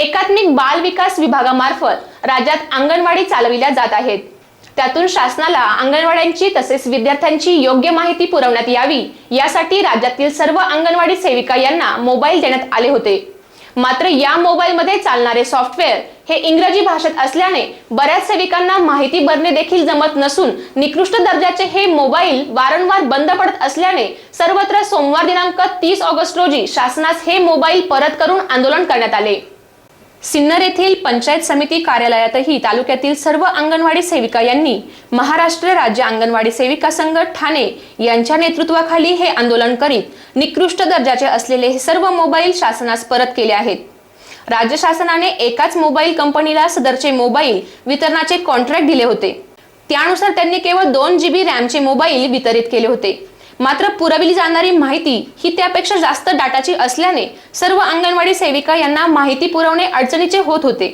एकात्मिक बाल विकास विभागामार्फत राज्यात अंगणवाडी चालविल्या जात आहेत. त्यातून शासनाला अंगणवाड्यांची तसेच विद्यार्थ्यांची योग्य माहिती पुरवण्यात यावी यासाठी राज्यातील सर्व अंगणवाडी सेविका यांना मोबाईल देण्यात आले होते. मात्र या मोबाईलमध्ये चालणारे सॉफ्टवेअर हे इंग्रजी भाषेत असल्याने बऱ्याच सेविकांना माहिती भरणे देखील जमत नसून निकृष्ट दर्जाचे हे मोबाईल वारंवार बंद पडत असल्याने सर्वत्र सोमवार दिनांक तीस ऑगस्ट रोजी शासनास हे मोबाईल परत करून आंदोलन करण्यात आले. सिन्नर येथील पंचायत समिती कार्यालयातही तालुक्यातील सर्व अंगणवाडी सेविका यांनी महाराष्ट्र राज्य अंगणवाडी सेविका संघ ठाणे यांच्या नेतृत्वाखाली हे आंदोलन करीत निकृष्ट दर्जाचे असलेले हे सर्व मोबाईल शासनास परत केले आहेत. राज्य शासनाने एकाच मोबाईल कंपनीला सदरचे मोबाईल वितरणाचे कॉन्ट्रॅक्ट दिले होते. त्यानुसार त्यांनी केवळ दोन जीबी रॅमचे मोबाईल वितरित केले होते. मात्र पुरविली जाणारी माहिती ही त्यापेक्षा जास्त डाटाची असल्याने सर्व अंगणवाडी सेविका यांना माहिती पुरवणे अडचणीचे होत होते.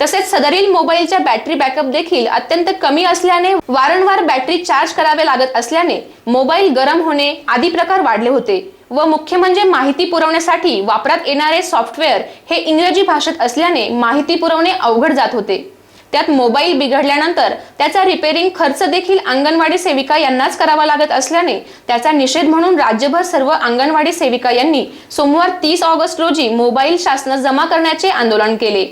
तसेच सदरील मोबाईलच्या बॅटरी बॅकअप देखील अत्यंत कमी असल्याने वारंवार बॅटरी चार्ज करावे लागत असल्याने मोबाईल गरम होणे आदी प्रकार वाढले होते व मुख्य म्हणजे माहिती पुरवण्यासाठी वापरात येणारे सॉफ्टवेअर हे इंग्रजी भाषेत असल्याने माहिती पुरवणे अवघड जात होते. त्यात मोबाईल बिघडल्यानंतर त्याचा रिपेरिंग खर्च देखील अंगणवाडी सेविका यांनाच करावा लागत असल्याने त्याचा निषेध म्हणून राज्यभर सर्व अंगणवाडी सेविका यांनी सोमवार तीस ऑगस्ट रोजी मोबाईल शासन जमा करण्याचे आंदोलन केले.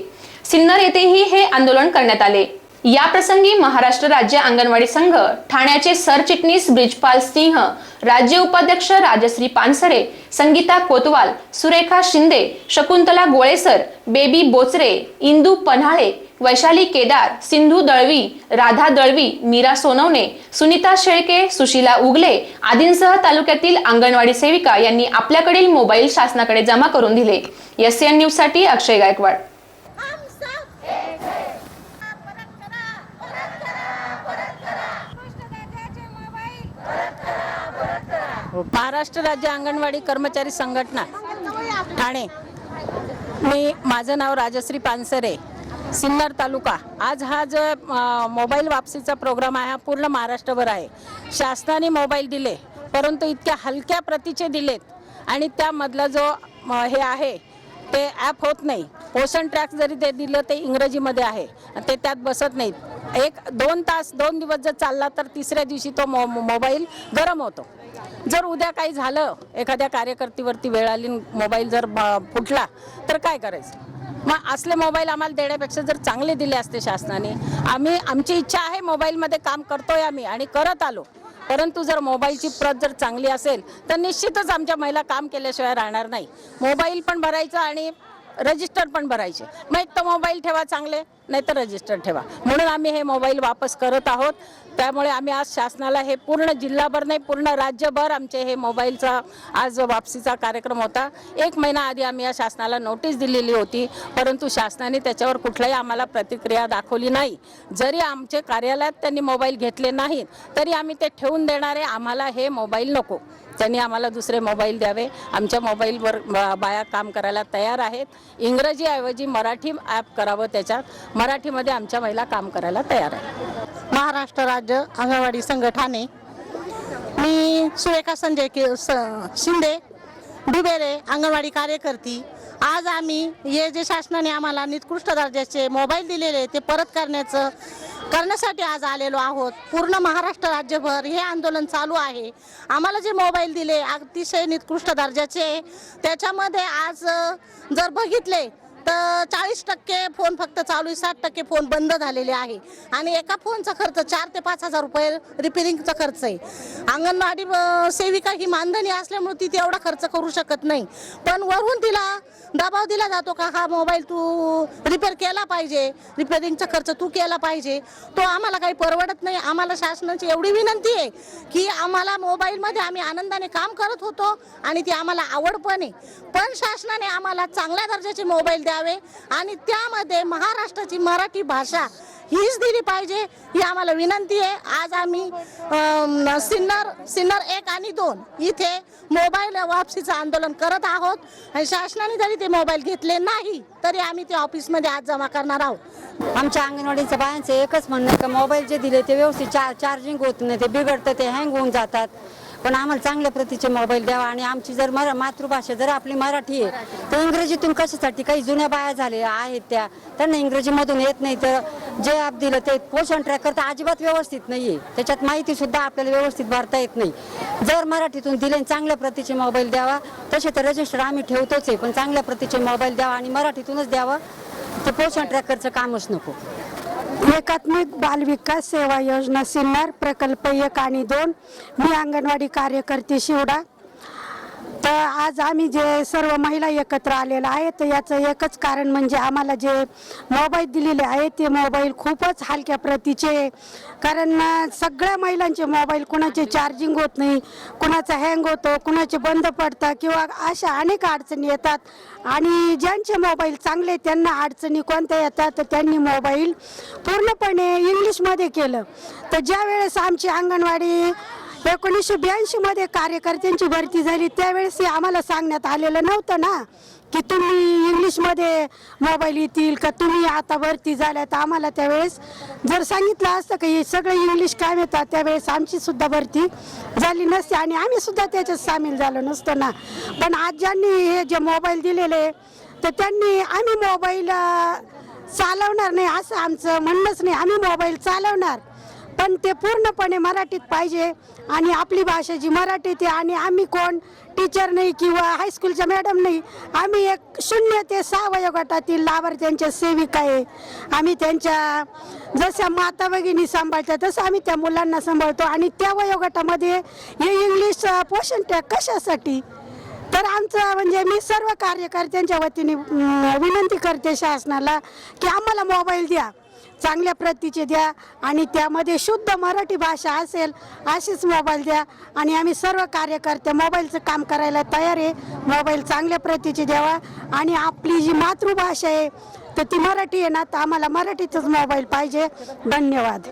सिन्नर येथेही हे आंदोलन करण्यात आले. या प्रसंगी महाराष्ट्र राज्य अंगणवाडी संघ ठाण्याचे सरचिटणीस ब्रिजपाल सिंह राज्य उपाध्यक्ष राजश्री पानसरे संगीता कोतवाल सुरेखा शिंदे शकुंतला गोळेसर बेबी बोचरे इंदू पन्हाळे वैशाली केदार सिंधू दळवी राधा दळवी मीरा सोनवणे सुनीता शेळके सुशीला उगले आदींसह तालुक्यातील अंगणवाडी सेविका यांनी आपल्याकडील मोबाईल शासनाकडे जमा करून दिले. एस एन न्यूजसाठी अक्षय गायकवाड हम सब एक है परत करा परत करा परत करा कृष्ण दर्जाचे मोबाईल परत करा परत करा महाराष्ट्र राज्य अंगणवाडी कर्मचारी संघटना ठाणे. मी माझं नाव राजश्री पानसरे सिन्नर तालुका. आज हा जो मोबाईल वापसीचा प्रोग्राम आहे हा पूर्ण महाराष्ट्रभर आहे. शासनाने मोबाईल दिले परंतु इतक्या हलक्या प्रतीचे दिलेत आणि त्यामधला जो हे आहे ते ॲप होत नाही. पोषण ट्रॅक जरी ते दिलं ते इंग्रजीमध्ये आहे. ते त्यात बसत नाहीत. एक दोन तास दोन दिवस जर चालला तर तिसऱ्या दिवशी तो मो मोबाईल गरम होतो. जर उद्या काही झालं एखाद्या कार्यकर्तीवरती वेळ आली मोबाईल जर ब- फुटला तर काय करायचं? मग असले मोबाईल आम्हाला देण्यापेक्षा जर चांगले दिले असते शासनाने आम्ही आमची इच्छा आहे मोबाईलमध्ये काम करतोय आम्ही आणि करत आलो. परंतु जर मोबाईलची प्रत जर चांगली असेल तर निश्चितच आमच्या महिला काम केल्याशिवाय राहणार नाही. मोबाईल पण भरायचा आणि रजिस्टर पण भरायचे. मग एक तर मोबाईल ठेवा चांगले नाही तर रजिस्टर ठेवा. म्हणून आम्ही हे मोबाईल वापस करत आहोत. त्यामुळे आम्ही आज शासनाला हे पूर्ण जिल्हाभर नाही पूर्ण राज्यभर आमचे हे मोबाईलचा आज वापसीचा कार्यक्रम होता. एक महिना आधी आम्ही या शासनाला नोटीस दिलेली होती. परंतु शासनाने त्याच्यावर कुठलाही आम्हाला प्रतिक्रिया दाखवली नाही. जरी आमचे कार्यालयात त्यांनी मोबाईल घेतले नाहीत तरी आम्ही ते ठेवून देणारे आम्हाला हे मोबाईल नको. त्यांनी आम्हाला दुसरे मोबाईल द्यावे. आमच्या मोबाईलवर बाया काम करायला तयार आहेत. इंग्रजीऐवजी मराठी ॲप करावं त्याच्यात. मराठीमध्ये आमच्या महिला काम करायला तयार आहे महाराष्ट्र राज्य अंगणवाडी संघ ठाणे मी सुरेखा संजय के स- शिंदे डुबेरे अंगणवाडी कार्यकर्ती. आज आम्ही हे जे शासनाने आम्हाला निकृष्ट दर्जाचे मोबाईल दिलेले ते परत करण्याचं करण्यासाठी आज आलेलो आहोत. पूर्ण महाराष्ट्र राज्यभर हे आंदोलन चालू आहे. आम्हाला जे मोबाईल दिले अतिशय निकृष्ट दर्जाचे त्याच्यामध्ये आज जर बघितले तर चाळीस टक्के फोन फक्त चालू आहे साठ टक्के फोन बंद झालेले आहे. आणि एका फोनचा खर्च चार ते पाच हजार रुपये रिपेरिंगचा खर्च आहे. अंगणवाडी सेविका ही मानधनी असल्यामुळे ती तेवढा खर्च करू शकत नाही. पण वरून तिला दबाव दिला जातो का हा मोबाईल तू रिपेअर केला पाहिजे. रिपेरिंगचा खर्च तू केला पाहिजे. तो आम्हाला काही परवडत नाही. आम्हाला शासनाची एवढी विनंती आहे की आम्हाला मोबाईलमध्ये आम्ही आनंदाने काम करत होतो आणि ती आम्हाला आवड पण आहे. पण शासनाने आम्हाला चांगल्या दर्जाचे मोबाईल द्यावे आणि त्यामध्ये महाराष्ट्राची मराठी भाषा हीच दिली पाहिजे ही आम्हाला विनंती आहे. आज आम्ही सिन्नर सिन्नर एक आणि दोन इथे मोबाईल वापसीचं आंदोलन करत आहोत. आणि शासनाने जरी ते मोबाईल घेतले नाही तरी आम्ही ते ऑफिसमध्ये आज जमा करणार आहोत. आमच्या अंगणवाडीचं बायांचं एकच म्हणणं का मोबाईल जे दिले ते व्यवस्थित चार चार्जिंग होत नाही ते बिघडतं ते हँग होऊन जातात. पण आम्हाला चांगल्या प्रतीचे मोबाईल द्यावा आणि आमची जर मरा मातृभाषा जर आपली मराठी आहे तर इंग्रजीतून कशासाठी काही जुन्या बाया झाल्या आहेत त्या? त्यांना इंग्रजीमधून येत नाही तर जे ॲप दिलं ते पोषण ट्रॅकर तर अजिबात व्यवस्थित नाही आहे त्याच्यात माहिती सुद्धा आपल्याला व्यवस्थित भरता येत नाही. जर मराठीतून दिले आणि चांगल्या प्रतीचे मोबाईल द्यावा तसे तर रजिस्टर आम्ही ठेवतोच आहे पण चांगल्या प्रतीचे मोबाईल द्यावा आणि मराठीतूनच द्यावा ते पोषण ट्रॅकरचं कामच नको. एकात्मिक बाल विकास सेवा योजना सिन्नर प्रकल्प एक आणि दोन मी अंगणवाडी कार्यकर्ते शिवडा तर आज आम्ही जे सर्व महिला एकत्र आलेलं आहे तर याचं एकच कारण म्हणजे आम्हाला जे मोबाईल दिलेले आहे ते मोबाईल खूपच हलक्या प्रतीचे. कारण सगळ्या महिलांचे मोबाईल कुणाचे चार्जिंग होत नाही कुणाचा हँग होतो कुणाचे बंद पडतात किंवा अशा अनेक अडचणी येतात. आणि ज्यांचे मोबाईल चांगले त्यांना अडचणी कोणत्या येतात तर त्यांनी मोबाईल पूर्णपणे इंग्लिशमध्ये केलं. तर ज्या वेळेस आमची अंगणवाडी एकोणीसशे ब्याऐंशी मध्ये कार्यकर्त्यांची भरती झाली. त्यावेळेस आम्हाला सांगण्यात आलेलं नव्हतं ना की तुम्ही इंग्लिशमध्ये मोबाईल येतील का? तुम्ही आता भरती झाल्या तर आम्हाला त्यावेळेस जर सांगितलं असतं की हे सगळं इंग्लिश काय येतात त्यावेळेस आमची सुद्धा भरती झाली नसते आणि आम्ही सुद्धा त्याच्यात सामील झालो नसतो ना. पण आज ज्यांनी हे जे मोबाईल दिलेले तर त्यांनी आम्ही मोबाईल चालवणार नाही असं आमचं म्हणणंच नाही. आम्ही मोबाईल चालवणार. पण ते पूर्णपणे मराठीत पाहिजे. आणि आपली भाषा जी मराठीत आहे आणि आम्ही कोण? टीचर नाही किंवा हायस्कूलच्या मॅडम नाही. आम्ही एक शून्य ते सहा वयोगटातील लाभार्थ्यांच्या सेविका आहे. आम्ही त्यांच्या जशा माता भगिनी सांभाळतात तसं आम्ही त्या मुलांना सांभाळतो. आणि त्या वयोगटामध्ये हे इंग्लिश पोषण टॅग कशासाठी? तर आमचं म्हणजे मी सर्व कार्यकर्त्यांच्या वतीने विनंती करते शासनाला की आम्हाला मोबाईल द्या. चांगल्या प्रतीचे द्या आणि त्यामध्ये शुद्ध मराठी भाषा असेल अशीच मोबाईल द्या. आणि आम्ही सर्व कार्यकर्ते मोबाईलचं काम करायला तयार आहे. मोबाईल चांगल्या प्रतीचे द्यावा. आणि आपली जी मातृभाषा आहे तर ती मराठी आहे ना तर आम्हाला मराठीतच मोबाईल पाहिजे. धन्यवाद.